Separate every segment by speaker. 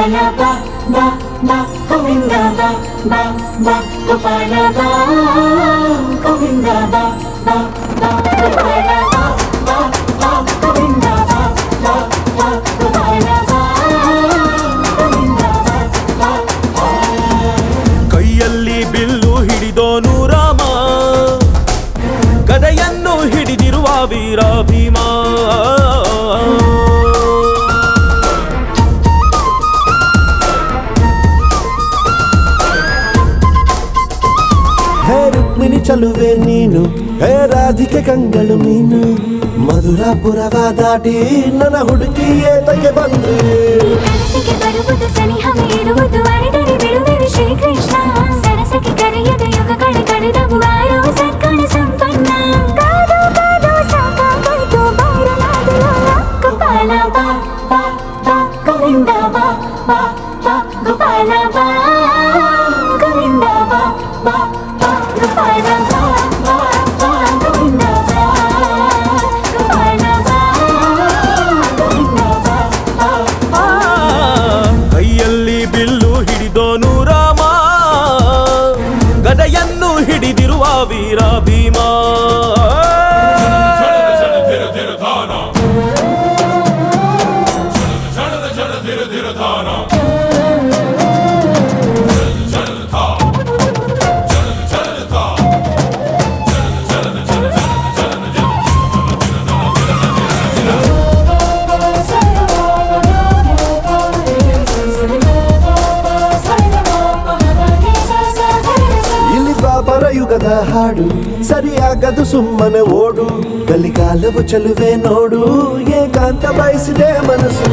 Speaker 1: গোপাল বা বা বা গোবিন্দ বা বা বা
Speaker 2: গোপাল বা গোবিন্দ বা বা ಅಧಿಕ ಕಂಗಳು ಮೀನು. ಮಧುರಾಪುರವ ದಾಟಿ ನನ್ನ ಹುಡುಕಿ ಏತಕ್ಕೆ ಬಂದು ಕಾಲವು ಚಲುವೆ ನೋಡು ಏಕಾಂತ ಬಯಸಿದೆ ಮನಸ್ಸು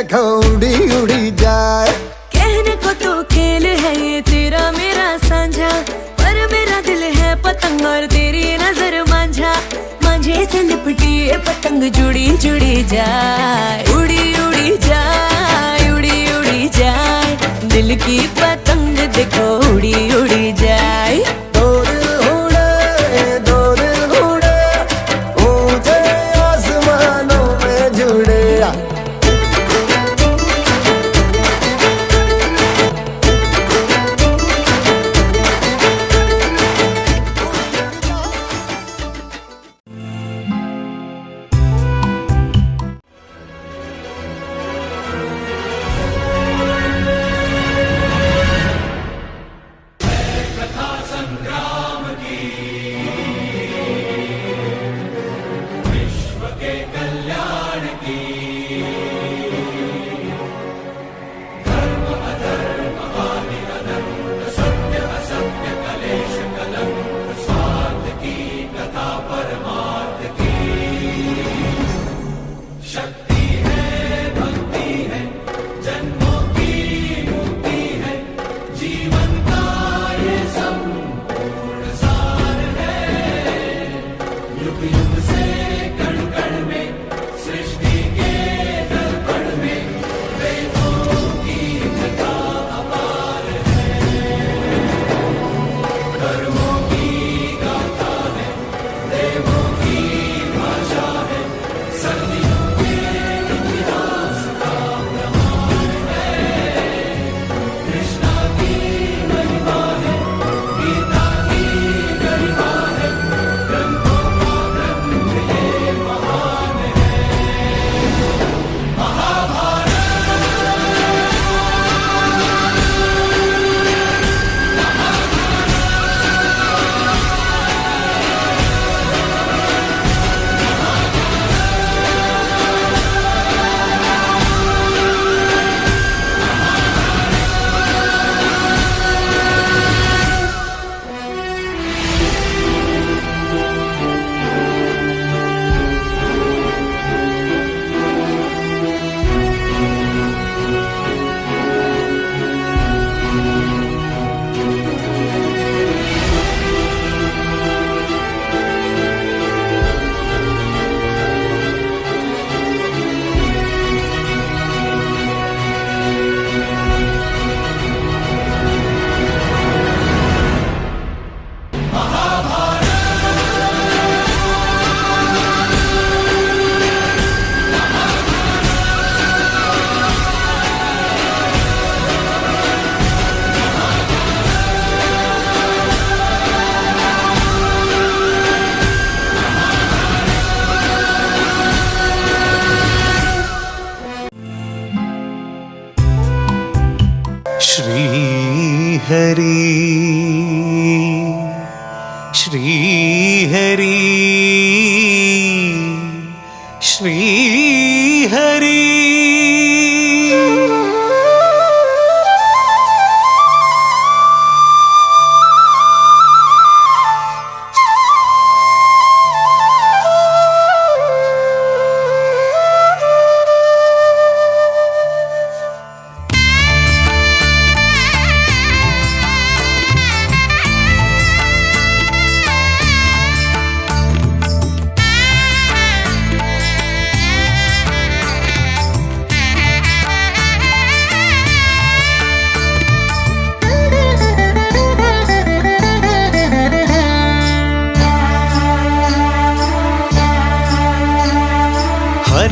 Speaker 3: to go Shakti.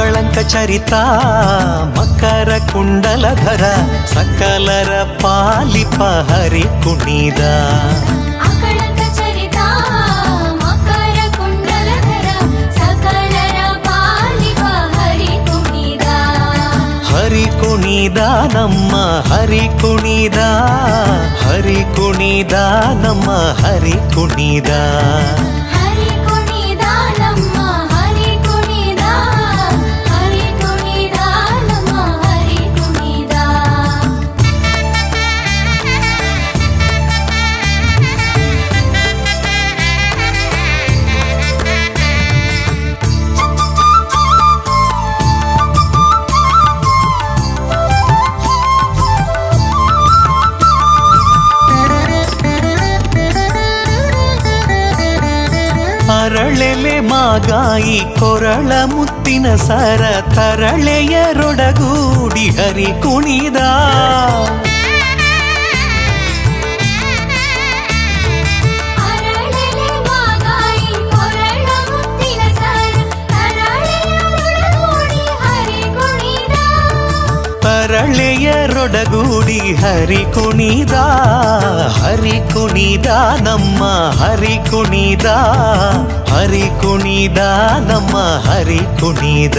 Speaker 3: ಅಕಳಂಕ ಚರಿತ ಮಕರ ಕುಂಡಲಧರ ಸಕಲರ ಪಾಲಿಪ ಹರಿ ಕುಣಿದ
Speaker 4: ಅಕಳಂಕ ಚರಿತ ಮಕರ ಕುಂಡಲಧರ ಸಕಲರ ಪಾಲಿಪ ಹರಿ ಕುಣಿದ
Speaker 3: ಹರಿ ಕುಣಿದ ನಮ್ಮ ಹರಿ ಕುಣಿದ ಹರಿ ಕುಣಿದ ನಮ್ಮ ಹರಿ ಕುಣಿದ ಅರಳೆಲೆ ಮಾಗಾಯಿ ಕೊರಳ ಮುತ್ತಿನ ಸರ ತರಳೆಯರೊಡಗೂಡಿ ಹರಿ ಕುಣಿದ. ತರಳೆಯರೊಡಗೂಡಿ ಹರಿ ಕುಣಿದ ಹರಿ ಕುಣಿದ ನಮ್ಮ ಹರಿ ಕುಣಿದ ಹರಿ ಕುಣಿದ ನಮ್ಮ ಹರಿ ಕುಣಿದ.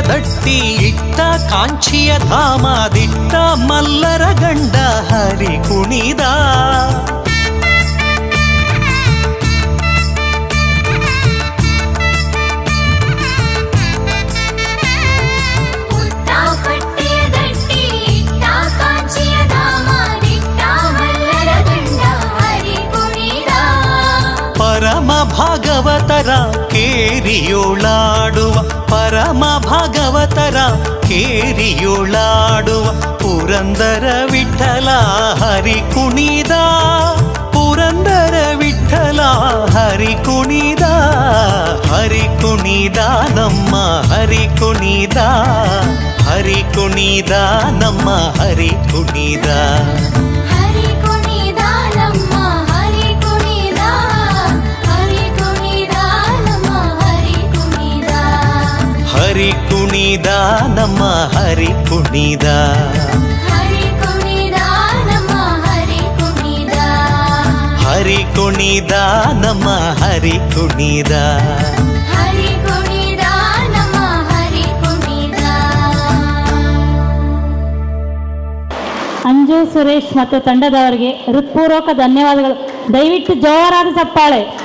Speaker 3: ದಟ್ಟಿ ಇಟ್ಟ ಕಾಂಚಿಯ ಧಾಮ ದಿಟ್ಟ ಮಲ್ಲರ ಗಂಡ ಹರಿ ಕುಣಿದ
Speaker 4: ಪುಟ್ಟ ಪಟ್ಟೆಯ
Speaker 3: ಕೇರಿಯೋಳಾಡುವ ಪರಮ ಭಗವತರ ಕೇರಿಯೋಳಾಡುವ ಪುರಂದರ ವಿಠಲ ಹರಿ ಕುಣಿದ ಪುರಂದರ ವಿಠಲ
Speaker 5: ಹರಿ ಕುಣಿದ ಹರಿ ಕುಣಿದ ನಮ್ಮ ಹರಿ ಕುಣಿದ ಹರಿ ಕುಣಿದ ನಮ್ಮ ಹರಿ ಕುಣಿದ
Speaker 4: ಹರಿ ಕುಣಿದ ನಮ್ಮ ಹರಿ ಕುಣಿದ. ಹರಿ ಕುಣಿದ ನಮ್ಮ ಹರಿ ಕುಣಿದ.
Speaker 6: ಅಂಜು ಸುರೇಶ್ ಮತ್ತು ತಂಡದವರಿಗೆ ಹೃತ್ಪೂರ್ವಕ ಧನ್ಯವಾದಗಳು. ದಯವಿಟ್ಟು ಜೋರಾದ
Speaker 7: ಸಪ್ಪಾಳೆ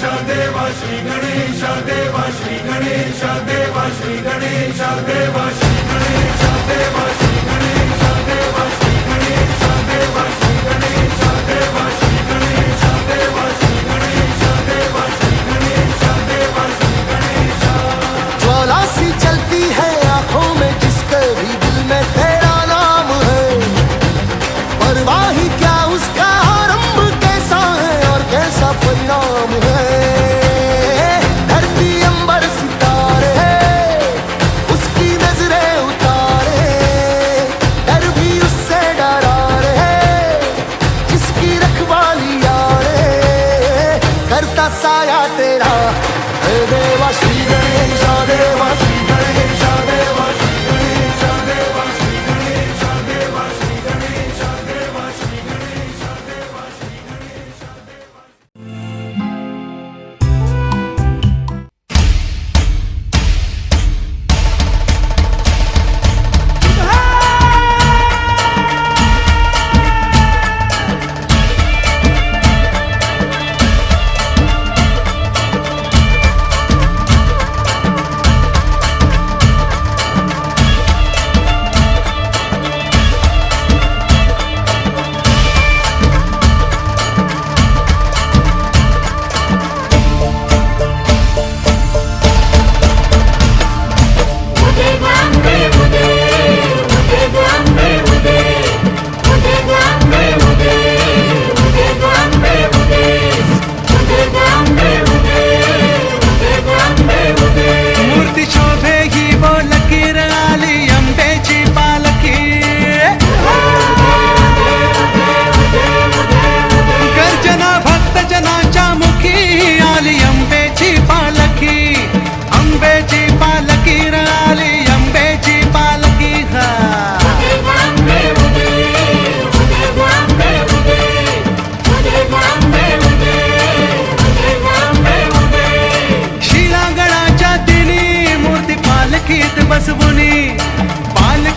Speaker 7: गणेश देवा श्री गणेश देवा श्री गणेश देवा श्री गणेश देवा श्री गणेश देवा श्री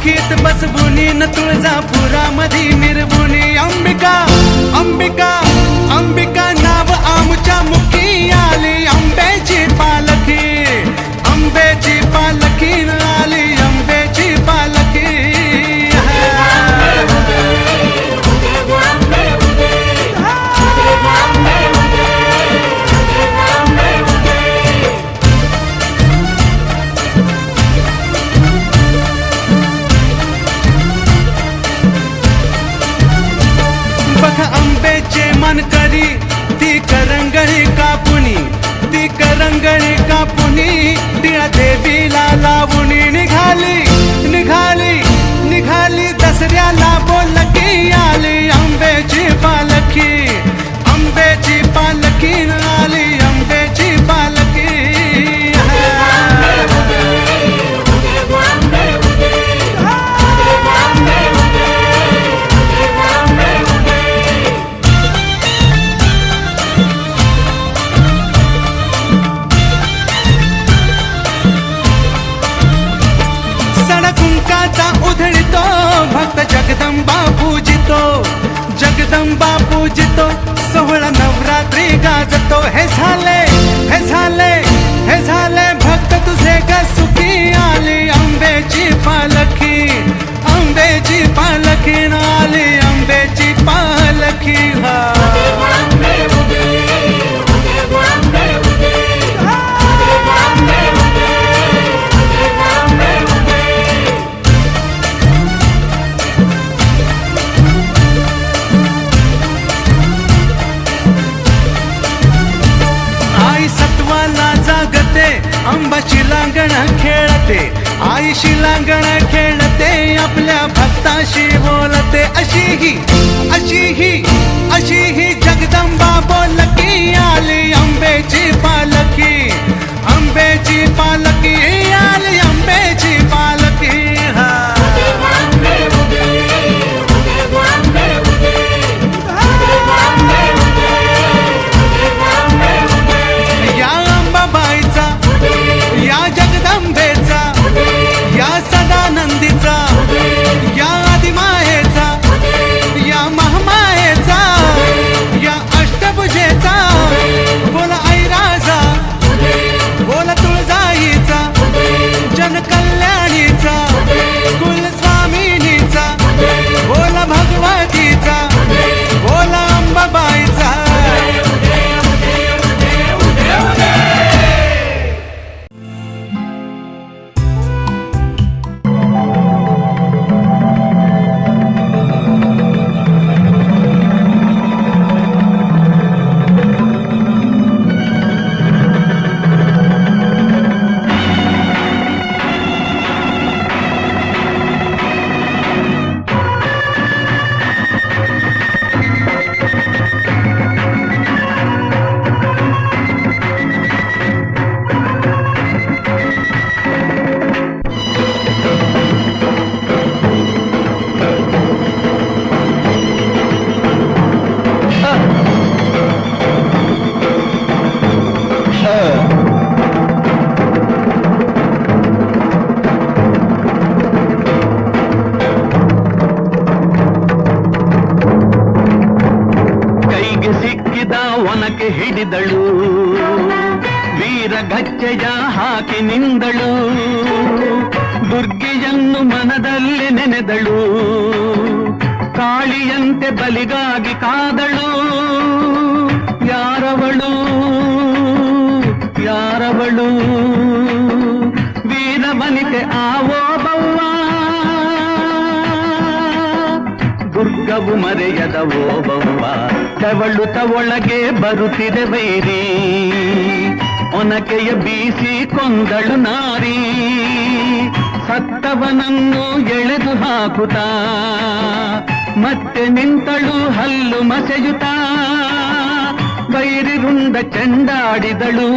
Speaker 5: राखीत बसबुनी न तुळजापुरामध्ये निर्बुनी अंबिका अंबिका. கண்களில் बापू जितो सोहळा नवरात्री गाजतो. हे झाले हे झाले हे झाले. भक्त तुझे का सुखी आली. आंब्याची पालखी आंब्याची पालखी आली. आंब्याची पालखी हा. ही अशी ही अशी
Speaker 8: ಓಬವ್ವ ತೆವಳುತ ಒಳಗೆ ಬರುತ್ತಿದೆ ವೈರಿ ಒನಕೆಯ ಬೀಸಿ ಕೊಂದಳು ನಾರಿ. ಸತ್ತವನನ್ನು ಎಳೆದು ಹಾಕುತ್ತಾ ಮತ್ತೆ ನಿಂತಳು ಹಲ್ಲು ಮಸೆಯುತ್ತ ಬೈರಿ ವೃಂದ ಚೆಂಡಾಡಿದಳು.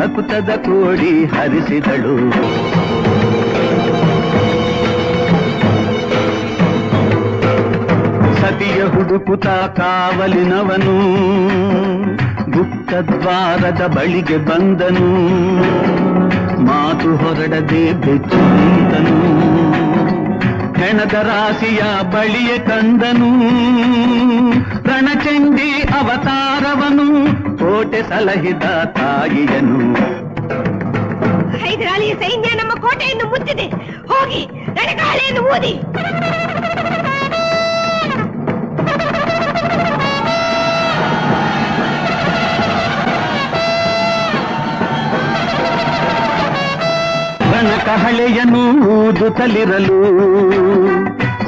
Speaker 8: ರಕುತದ ಕೋಡಿ ಹರಿಸಿದಳು. ಸತಿಯ ಹುಡುಕುತ ಕಾವಲಿನವನು ಗುಪ್ತದ್ವಾರದ ಬಳಿಗೆ ಬಂದನು. ಮಾತು ಹೊರಡದೆ ಬೆಚ್ಚು ನಿಂತನು. ಹೆಣದ ರಾಶಿಯ ಬಳಿಯ ಕಂದನು. ರಣಚಂಡಿ ಅವತಾರವನು, ಕೋಟೆ ಸಲಹಿದ ತಾಯಿಯನು.
Speaker 9: ಹೈದರಾಲಿಯ ಸೈನ್ಯ ನಮ್ಮ ಕೋಟೆಯನ್ನು ಮುಚ್ಚಿದೆ. ಹೋಗಿ ರಣಗಾಳೆಯನ್ನು ಊದಿ.
Speaker 8: ಕಹಳೆಯನು ಊದುತ್ತಲಿರಲು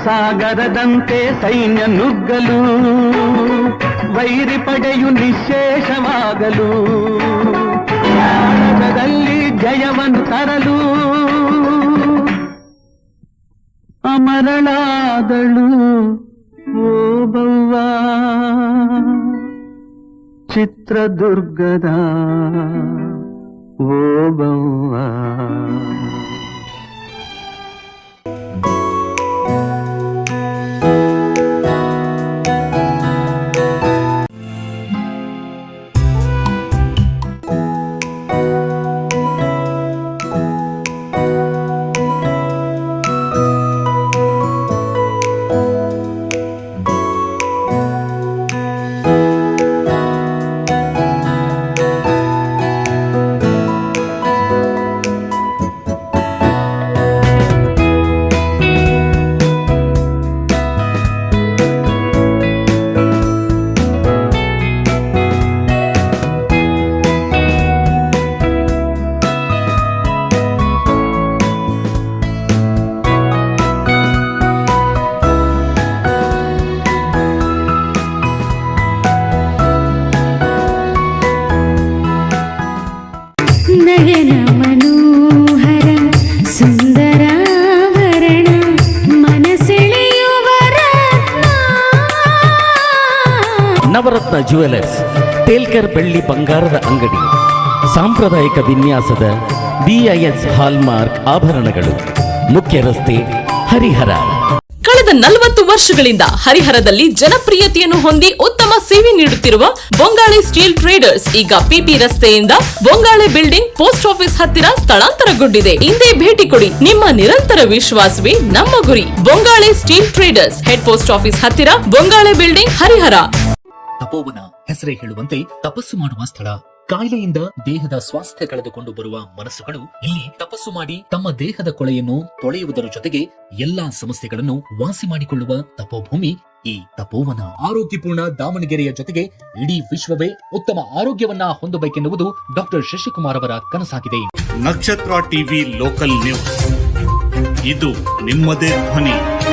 Speaker 8: ಸಾಗರದಂತೆ ಸೈನ್ಯ ನುಗ್ಗಲು ವೈರಿ ಪಡೆಯು ನಿಶೇಷವಾಗಲು ಭಾರತದಲ್ಲಿ ಜಯವನ್ನು ತರಲು ಅಮರಳಾದಳು ಓಬವ್ವ ಚಿತ್ರದುರ್ಗದ ಓಬವ್ವ
Speaker 10: ನಯನ
Speaker 11: ಬೆಳ್ಳಿ ಬಂಗಾರದ ಅಂಗಡಿ ಸಾಂಪ್ರದಾಯಿಕ ವಿನ್ಯಾಸದ ಬಿಐಎಸ್ ಹಾಲ್ಮಾರ್ಕ್ ಆಭರಣಗಳು ಮುಖ್ಯ ರಸ್ತೆ ಹರಿಹರ.
Speaker 12: ಕಳೆದ ನಲವತ್ತು ವರ್ಷಗಳಿಂದ ಹರಿಹರದಲ್ಲಿ ಜನಪ್ರಿಯತೆಯನ್ನು ಹೊಂದಿ ಉತ್ತಮ ಸೇವೆ ನೀಡುತ್ತಿರುವ ಬೊಂಗಾಳಿ ಸ್ಟೀಲ್ ಟ್ರೇಡರ್ಸ್ ಈಗ ಪಿಪಿ ರಸ್ತೆಯಿಂದ ಬೊಂಗಾಳೆ ಬಿಲ್ಡಿಂಗ್ ಪೋಸ್ಟ್ ಆಫೀಸ್ ಹತ್ತಿರ ಸ್ಥಳಾಂತರಗೊಂಡಿದೆ. ಹಿಂದೆ ಭೇಟಿ ಕೊಡಿ ನಿಮ್ಮ ನಿರಂತರ ವಿಶ್ವಾಸವೇ ನಮ್ಮ ಗುರಿ. Bongale steel traders head post office ಹತ್ತಿರ ಬೊಂಗಾಳೆ ಬಿಲ್ಡಿಂಗ್ ಹರಿಹರ.
Speaker 13: ತಪೋವನ. ಹೆಸರೇ ಹೇಳುವಂತೆ ತಪಸ್ಸು ಮಾಡುವ ಸ್ಥಳ. ಕಾಯಿಲೆಯಿಂದ ದೇಹದ ಸ್ವಾಸ್ಥ್ಯ ಕಳೆದುಕೊಂಡು ಬರುವ ಮನಸ್ಸುಗಳು ಇಲ್ಲಿ ತಪಸ್ಸು ಮಾಡಿ ತಮ್ಮ ದೇಹದ ಕೊಳೆಯನ್ನು ತೊಳೆಯುವುದರ ಜೊತೆಗೆ ಎಲ್ಲಾ ಸಮಸ್ಯೆಗಳನ್ನು ವಾಸಿ ಮಾಡಿಕೊಳ್ಳುವ ತಪೋಭೂಮಿ ಈ ತಪೋವನ. ಆರೋಗ್ಯಪೂರ್ಣ ದಾವಣಗೆರೆಯ ಜೊತೆಗೆ ಇಡೀ ವಿಶ್ವವೇ ಉತ್ತಮ ಆರೋಗ್ಯವನ್ನ ಹೊಂದಬೇಕೆನ್ನುವುದು ಡಾಕ್ಟರ್ ಶಶಿಕುಮಾರ್ ಅವರ ಕನಸಾಗಿದೆ.
Speaker 14: ನಕ್ಷತ್ರ ಟಿವಿ ಲೋಕಲ್ ನ್ಯೂಸ್. ಇದು ನಿಮ್ಮದೇ ಧ್ವನಿ.